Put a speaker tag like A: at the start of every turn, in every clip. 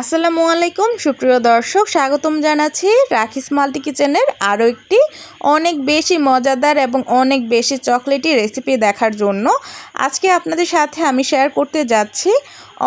A: আসসালামু আলাইকুম, সুপ্রিয় দর্শক, স্বাগতম জানাচ্ছি রাখিস মাল্টি কিচেনের আরও একটি অনেক বেশি মজাদার এবং অনেক বেশি চকলেটি রেসিপি দেখার জন্য। আজকে আপনাদের সাথে আমি শেয়ার করতে যাচ্ছি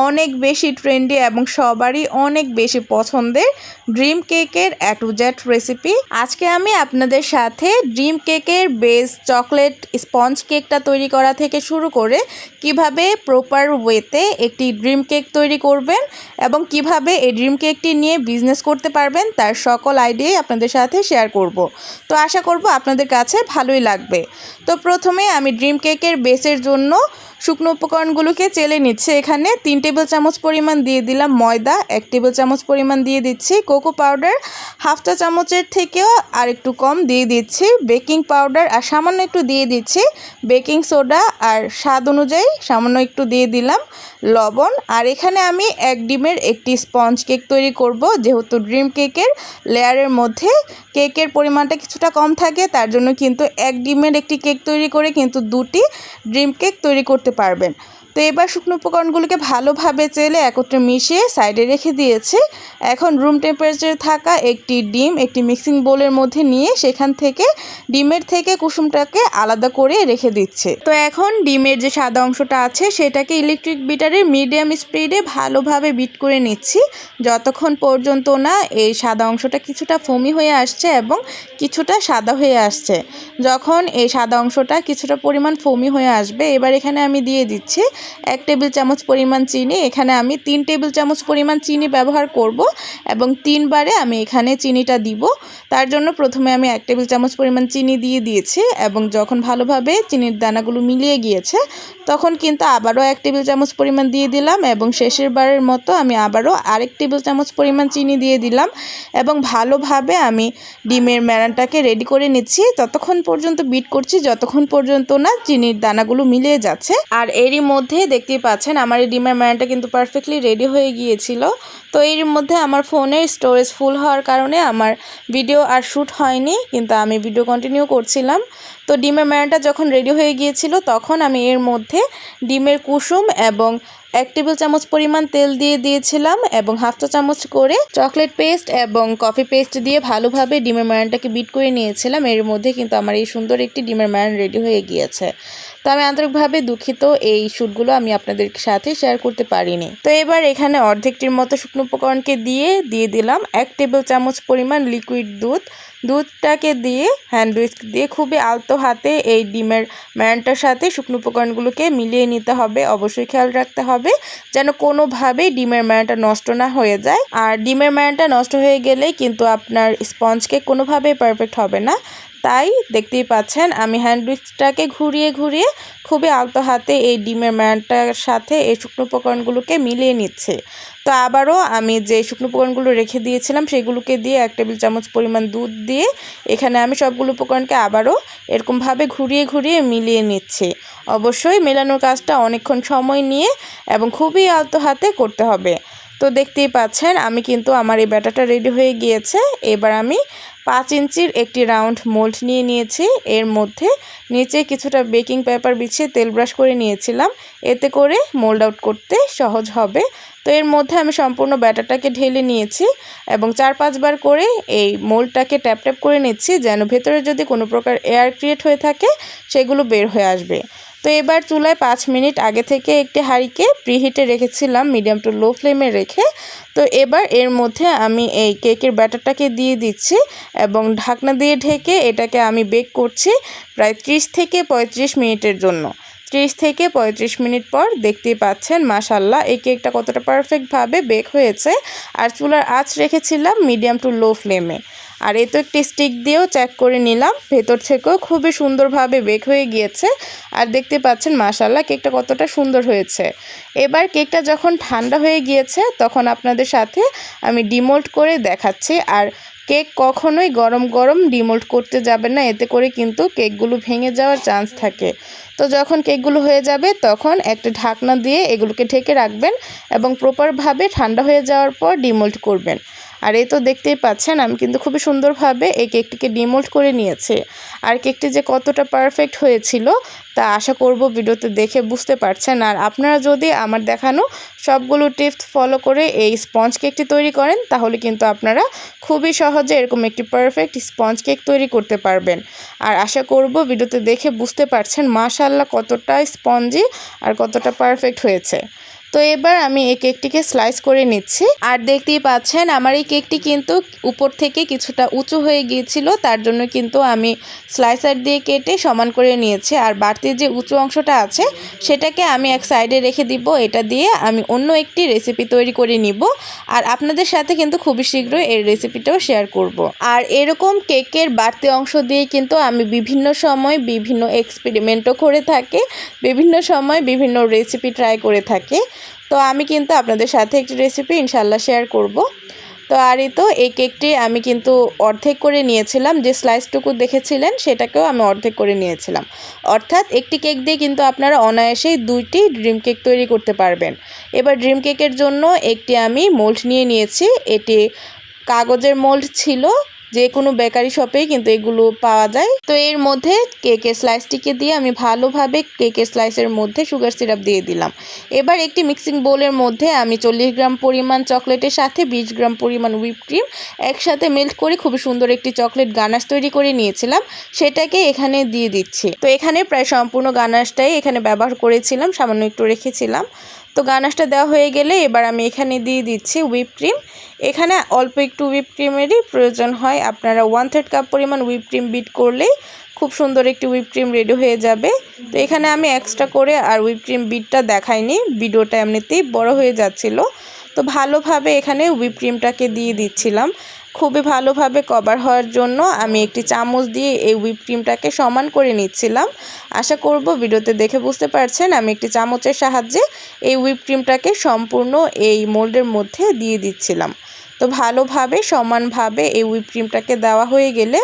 A: অনেক বেশি ট্রেন্ডি এবং সবারই অনেক বেশি পছন্দের ড্রিম কেকের এ টু জেড রেসিপি। আজকে আমি আপনাদের সাথে ড্রিম কেকের বেস চকলেট স্পঞ্জ কেকটা তৈরি করা থেকে শুরু করে কীভাবে প্রপার ওয়েতে একটি ড্রিম কেক তৈরি করবেন এবং কীভাবে এই ড্রিম কেকটি নিয়ে বিজনেস করতে পারবেন তার সকল আইডিয়াই আপনাদের সাথে শেয়ার করব। তো আশা করব আপনাদের কাছে ভালোই লাগবে। তো প্রথমে আমি ড্রিম কেকের বেসের জন্য শুকনো উপকরণগুলোকে চেলে নিচ্ছে এখানে। তিন টেবিল চামচ পরিমাণ দিয়ে দিলাম ময়দা, এক টেবিল চামচ পরিমাণ দিয়ে দিচ্ছি কোকো পাউডার, হাফ চা চামচের থেকেও আর একটু কম দিয়ে দিচ্ছি বেকিং পাউডার আর সামান্য একটু দিয়ে দিচ্ছি বেকিং সোডা আর স্বাদ অনুযায়ী সামান্য একটু দিয়ে দিলাম লবণ। আর এখানে আমি এক ডিমের একটি স্পঞ্জ কেক তৈরি করব, যেহেতু ড্রিম কেকের লেয়ারের মধ্যে কেকের পরিমাণটা কিছুটা কম থাকে, তার জন্য কিন্তু এক ডিমের একটি কেক তৈরি করে কিন্তু দুটি ড্রিম কেক তৈরি করতে পারবেন। তো এবার শুকনো উপকরণগুলোকে ভালোভাবে চেলে একত্রে মিশিয়ে সাইডে রেখে দিয়েছি। এখন রুম টেম্পারেচারে থাকা একটি ডিম একটি মিক্সিং বোলের মধ্যে নিয়ে সেখান থেকে ডিমের থেকে কুসুমটাকে আলাদা করে রেখে দিচ্ছে। তো এখন ডিমের যে সাদা অংশটা আছে সেটাকে ইলেকট্রিক বিটারের মিডিয়াম স্পিডে ভালোভাবে বিট করে নিচ্ছি। যতক্ষণ পর্যন্ত না এই সাদা অংশটা কিছুটা ফমি হয়ে আসছে এবং কিছুটা সাদা হয়ে আসছে। যখন এই সাদা অংশটা কিছুটা পরিমাণ ফমি হয়ে আসবে, এবার এখানে আমি দিয়ে দিচ্ছি এক টেবিল চামচ পরিমাণ চিনি, এখানে আমি তিন টেবিল চামচ পরিমাণ চিনি ব্যবহার করব এবং তিনবারে আমি এখানে চিনিটা দিব। তার জন্য প্রথমে আমি এক টেবিল চামচ পরিমাণ চিনি দিয়ে দিয়েছি এবং যখন ভালোভাবে চিনির দানাগুলো মিলিয়ে গিয়েছে, তখন কিন্তু আবারও এক টেবিল চামচ পরিমাণ দিয়ে দিলাম এবং শেষের বারের মতো আমি আবারও আরেক টেবিল চামচ পরিমাণ চিনি দিয়ে দিলাম এবং ভালোভাবে আমি ডিমের ম্যারানটাকে রেডি করে নিচ্ছি। ততক্ষণ পর্যন্ত বিট করছি, যতক্ষণ পর্যন্ত না চিনির দানাগুলো মিলিয়ে যাচ্ছে। আর এরই মধ্যে দেখতেই পাচ্ছেন আমার এই ডিমের ম্যানটা কিন্তু পারফেক্টলি রেডি হয়ে গিয়েছিল। তো এর মধ্যে আমার ফোনের স্টোরেজ ফুল হওয়ার কারণে আমার ভিডিও আর শ্যুট হয়নি, কিন্তু আমি ভিডিও কন্টিনিউ করছিলাম। তো ডিমের ম্যারানটা যখন রেডি হয়ে গিয়েছিল, তখন আমি এর মধ্যে ডিমের কুসুম এবং এক টেবিল চামচ পরিমাণ তেল দিয়ে দিয়েছিলাম এবং হাফ চা চামচ করে চকলেট পেস্ট এবং কফি পেস্ট দিয়ে ভালোভাবে ডিমের ম্যারানটাকে বিট করে নিয়েছিলাম। এর মধ্যে কিন্তু আমার এই সুন্দর একটি ডিমের ম্যারান রেডি হয়ে গিয়েছে। তো আমি আন্তরিকভাবে দুঃখিত এই শ্যুটগুলো আমি আপনাদের সাথে শেয়ার করতে পারিনি। তো এবার এখানে অর্ধেকটির মতো শুকনো উপকরণকে দিয়ে দিয়ে দিলাম। এক টেবিল চামচ পরিমাণ লিকুইড দুধ দুধটাকে দিয়ে হ্যান্ড উইস্ক দিয়ে খুবই আলতো হাতে এই ডিমের ম্যারানটার সাথে শুকনো উপকরণগুলোকে মিলিয়ে নিতে হবে। অবশ্যই খেয়াল রাখতে হবে যেন কোনোভাবেই ডিমের ম্যারানটা নষ্ট না হয়ে যায়। আর ডিমের ম্যানটা নষ্ট হয়ে গেলে কিন্তু আপনার স্পঞ্জকে কোনোভাবেই পারফেক্ট হবে না। তাই দেখতেই পাচ্ছেন, আমি হ্যান্ডউইচটাকে ঘুরিয়ে ঘুরিয়ে খুবই আলতো হাতে এই ডিমের ম্যানটার সাথে এই শুকনো উপকরণগুলোকে মিলিয়ে নিচ্ছে। তো আবারও আমি যে শুকনো উপকরণগুলো রেখে দিয়েছিলাম, সেগুলোকে দিয়ে এক টেবিল চামচ পরিমাণ দুধ দিয়ে এখানে আমি সবগুলো উপকরণকে আবারও এরকমভাবে ঘুরিয়ে ঘুরিয়ে মিলিয়ে নিচ্ছি। অবশ্যই মেলানোর কাজটা অনেকক্ষণ সময় নিয়ে এবং খুবই আলতো হাতে করতে হবে। তো দেখতেই পাচ্ছেন, আমি কিন্তু আমার এই ব্যাটাটা রেডি হয়ে গিয়েছে। এবার আমি পাঁচ ইঞ্চির একটি রাউন্ড মোল্ড নিয়ে নিয়েছি। এর মধ্যে নিচে কিছুটা বেকিং পেপার বিছিয়ে তেল ব্রাশ করে নিয়েছিলাম। এতে করে মোল্ড আউট করতে সহজ হবে। তো এর মধ্যে আমি সম্পূর্ণ ব্যাটারটাকে ঢেলে নিয়েছি এবং চার পাঁচবার করে এই মোল্ডটাকে ট্যাপ ট্যাপ করে নিচ্ছি যেন ভেতরে যদি কোনো প্রকার এয়ার ক্রিয়েট হয়ে থাকে, সেগুলো বের হয়ে আসবে। তো এবার চুলায় পাঁচ মিনিট আগে থেকে একটি হাঁড়িকে প্রিহিটে রেখেছিলাম মিডিয়াম টু লো ফ্লেমে রেখে। তো এবার এর মধ্যে আমি এই কেকের ব্যাটারটাকে দিয়ে দিচ্ছি এবং ঢাকনা দিয়ে ঢেকে এটাকে আমি বেক করছি প্রায় ত্রিশ থেকে পঁয়ত্রিশ মিনিটের জন্য। ত্রিশ থেকে পঁয়ত্রিশ মিনিট পর দেখতেই পাচ্ছেন মাশাল্লাহ এই কেকটা কতটা পারফেক্টভাবে বেক হয়েছে। আর চুলার আঁচ রেখেছিলাম মিডিয়াম টু লো ফ্লেমে আর এ তো একটি স্টিক দিয়েও চেক করে নিলাম। ভেতর থেকেও খুবই সুন্দরভাবে বেক হয়ে গিয়েছে। আর দেখতে পাচ্ছেন মাশাল্লাহ কেকটা কতটা সুন্দর হয়েছে। এবার কেকটা যখন ঠান্ডা হয়ে গিয়েছে, তখন আপনাদের সাথে আমি ডিমোল্ট করে দেখাচ্ছি। আর কেক কখনোই গরম গরম ডিমোল্ট করতে যাবেন না, এতে করে কিন্তু কেকগুলো ভেঙে যাওয়ার চান্স থাকে। তো যখন কেকগুলো হয়ে যাবে, তখন একটা ঢাকনা দিয়ে এগুলোকে ঢেকে রাখবেন এবং প্রপারভাবে ঠান্ডা হয়ে যাওয়ার পর ডিমোল্ট করবেন। আর এই তো দেখতেই পাচ্ছেন, আমি কিন্তু খুবই সুন্দরভাবে এই কেকটিকে ডিমোল্ড করে নিয়েছি। আর কেকটি যে কতটা পারফেক্ট হয়েছিল তা আশা করব ভিডিওতে দেখে বুঝতে পারছেন। আর আপনারা যদি আমার দেখানো সবগুলো টিপস ফলো করে এই স্পঞ্জ কেকটি তৈরি করেন, তাহলে কিন্তু আপনারা খুবই সহজে এরকম একটি পারফেক্ট স্পঞ্জ কেক তৈরি করতে পারবেন। আর আশা করব ভিডিওতে দেখে বুঝতে পারছেন মাশাল্লাহ কতটা স্পঞ্জি আর কতটা পারফেক্ট হয়েছে। তো এবার আমি এই কেকটিকে স্লাইস করে নিচ্ছি। আর দেখতেই পাচ্ছেন, আমার এই কেকটি কিন্তু উপর থেকে কিছুটা উঁচু হয়ে গিয়েছিল, তার জন্য কিন্তু আমি স্লাইসার দিয়ে কেটে সমান করে নিয়েছি। আর বাড়তি যে উঁচু অংশটা আছে, সেটাকে আমি এক সাইডে রেখে দিব। এটা দিয়ে আমি অন্য একটি রেসিপি তৈরি করে নিব। আর আপনাদের সাথে কিন্তু খুবই শীঘ্রই এই রেসিপিটাও শেয়ার করব। আর এরকম কেকের বাড়তি অংশ দিয়ে কিন্তু আমি বিভিন্ন সময় বিভিন্ন এক্সপেরিমেন্টও করে থাকি, বিভিন্ন সময় বিভিন্ন রেসিপি ট্রাই করে থাকি। তো আমি কিন্তু আপনাদের সাথে একটি রেসিপি ইনশাল্লাহ শেয়ার করব। তো আর এই তো এই কেকটি আমি কিন্তু অর্ধেক করে নিয়েছিলাম। যে স্লাইসটুকু দেখেছিলেন, সেটাকেও আমি অর্ধেক করে নিয়েছিলাম। অর্থাৎ একটি কেক দিয়ে কিন্তু আপনারা অনায়াসেই দুইটি ড্রিম কেক তৈরি করতে পারবেন। এবার ড্রিম কেকের জন্য একটি আমি মোল্ড নিয়ে নিয়েছি। এটি কাগজের মোল্ড ছিল। যে কোনো বেকারি শপেই কিন্তু এগুলো পাওয়া যায়। তো এর মধ্যে কেকের স্লাইসটিকে দিয়ে আমি ভালোভাবে কেকের স্লাইসের মধ্যে সুগার সিরাপ দিয়ে দিলাম। এবার একটি মিক্সিং বোলের মধ্যে আমি চল্লিশ গ্রাম পরিমাণ চকলেটের সাথে বিশ গ্রাম পরিমাণ হুইপ ক্রিম একসাথে মেল্ট করে খুবই সুন্দর একটি চকলেট গানাশ তৈরি করে নিয়েছিলাম। সেটাকে এখানে দিয়ে দিচ্ছি। তো এখানে প্রায় সম্পূর্ণ গানাশটাই এখানে ব্যবহার করেছিলাম, সামান্য একটু রেখেছিলাম। তো গানাশটা দেওয়া হয়ে গেলে এবার আমি এখানে দিয়ে দিচ্ছি হুইপ ক্রিম এখানে অল্প একটু হুইপ ক্রিমেরই প্রয়োজন হয়। আপনারা ওয়ান থার্ড কাপ পরিমাণ হুইপ ক্রিম বিট করলেই খুব সুন্দর একটি হুইপ ক্রিম রেডি হয়ে যাবে। তো এখানে আমি এক্সট্রা করে আর হুইপ ক্রিম বিটটা দেখাইনি। ভিডিওটা এমনিতেই বড় হয়ে যাচ্ছিল। তো ভালোভাবে এখানে হুইপ ক্রিমটাকে দিয়ে দিচ্ছিলাম। খুবই ভালোভাবে কভার হওয়ার জন্য আমি একটি চামচ দিয়ে এই হুইপ ক্রিমটাকে সমান করে নিচ্ছিলাম। আশা করব ভিডিওতে দেখে বুঝতে পারছেন আমি একটি চামচের সাহায্যে এই হুইপ ক্রিমটাকে সম্পূর্ণ এই মোল্ডের মধ্যে দিয়ে দিচ্ছিলাম। তো ভালোভাবে, সমানভাবে এই হুইপ ক্রিমটাকে দেওয়া হয়ে গেলে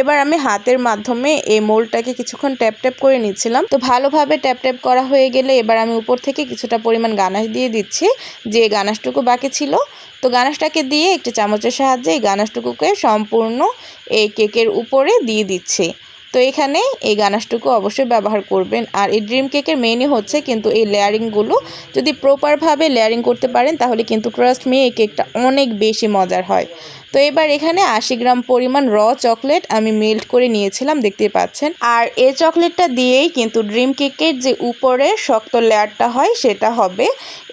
A: এবার আমি হাতের মাধ্যমে এই মোলটাকে কিছুক্ষণ ট্যাপ ট্যাপ করে নিচ্ছিলাম। তো ভালোভাবে ট্যাপ ট্যাপ করা হয়ে গেলে এবার আমি উপর থেকে কিছুটা পরিমাণ গানাশ দিয়ে দিচ্ছি, যে গানাশটুকু বাকি ছিল। তো গানাশটাকে দিয়ে একটি চামচের সাহায্যে এই গানাশটুকুকে সম্পূর্ণ এই কেকের উপরে দিয়ে দিচ্ছি। তো এখানে এই গানাশটুকু অবশ্যই ব্যবহার করবেন। আর এই ড্রিম কেকের মেনই হচ্ছে কিন্তু এই লেয়ারিংগুলো। যদি প্রপারভাবে লেয়ারিং করতে পারেন, তাহলে কিন্তু ট্রাস্ট মি এই কেকটা অনেক বেশি মজার হয়। তো এবার এখানে আশি গ্রাম পরিমাণ র চকলেট আমি মেল্ট করে নিয়েছিলাম দেখতে পাচ্ছেন। আর এই চকলেটটা দিয়েই কিন্তু ড্রিম কেকের যে উপরে শক্ত লেয়ারটা হয়, সেটা হবে।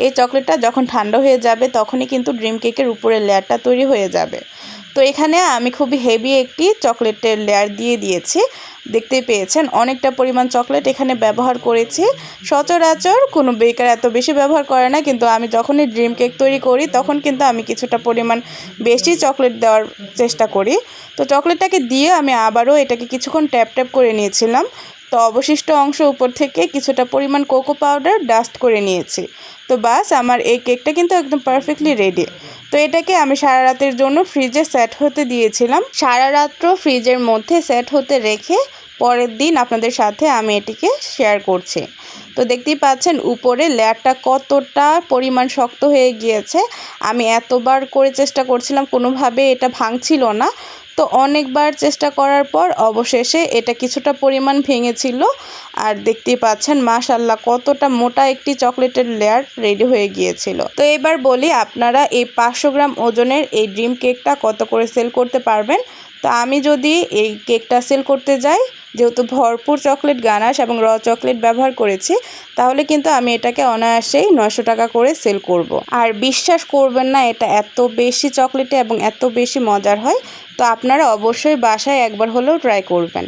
A: এই চকলেটটা যখন ঠান্ডা হয়ে যাবে, তখনই কিন্তু ড্রিম কেকের উপরে লেয়ারটা তৈরি হয়ে যাবে। তো এখানে আমি খুবই হেভি একটি চকলেটের লেয়ার দিয়ে দিয়েছি। দেখতে পেয়েছেন, অনেকটা পরিমাণ চকলেট এখানে ব্যবহার করেছি। সচরাচর কোনো বেকার এত বেশি ব্যবহার করে না, কিন্তু আমি যখনই ড্রিম কেক তৈরি করি, তখন কিন্তু আমি কিছুটা পরিমাণ বেশি চকলেট দেওয়ার চেষ্টা করি। তো চকলেটটাকে দিয়ে আমি আবারও এটাকে কিছুক্ষণ ট্যাপ ট্যাপ করে নিয়েছিলাম। তো অবশিষ্ট অংশ উপর থেকে কিছুটা পরিমাণ কোকো পাউডার ডাস্ট করে নিয়েছি। তো বাস, আমার এই কেকটা কিন্তু একদম পারফেক্টলি রেডি। তো এটাকে আমি সারা রাতের জন্য ফ্রিজে সেট হতে দিয়েছিলাম। সারা রাত্র ফ্রিজের মধ্যে সেট হতে রেখে পরের দিন আপনাদের সাথে আমি এটিকে শেয়ার করছি। তো দেখতেই পাচ্ছেন, উপরে লেয়ারটা কতটা পরিমাণ শক্ত হয়ে গিয়েছে। আমি এতবার করে চেষ্টা করছিলাম, কোনোভাবে এটা ভাঙছিল না। তো অনেকবার চেষ্টা করার পর অবশেষে এটা কিছুটা পরিমাণ ভেঙেছিল। আর দেখতেই পাচ্ছেন মাশাল্লাহ কতটা মোটা একটি চকলেটের লেয়ার রেডি হয়ে গিয়েছিল। তো এবার বলি, আপনারা এই পাঁচশো গ্রাম ওজনের এই ড্রিম কেকটা কত করে সেল করতে পারবেন? তো আমি যদি এই কেকটা সেল করতে যাই যেহেতু ভরপুর চকলেট গানাশ এবং র চকলেট ব্যবহার করেছি, তাহলে কিন্তু আমি এটাকে অনায়াসেই নয়শো টাকা করে সেল করব। আর বিশ্বাস করবেন না, এটা এত বেশি চকলেটে এবং এত বেশি মজার হয়, তো আপনারা অবশ্যই বাসায় একবার হলেও ট্রাই করবেন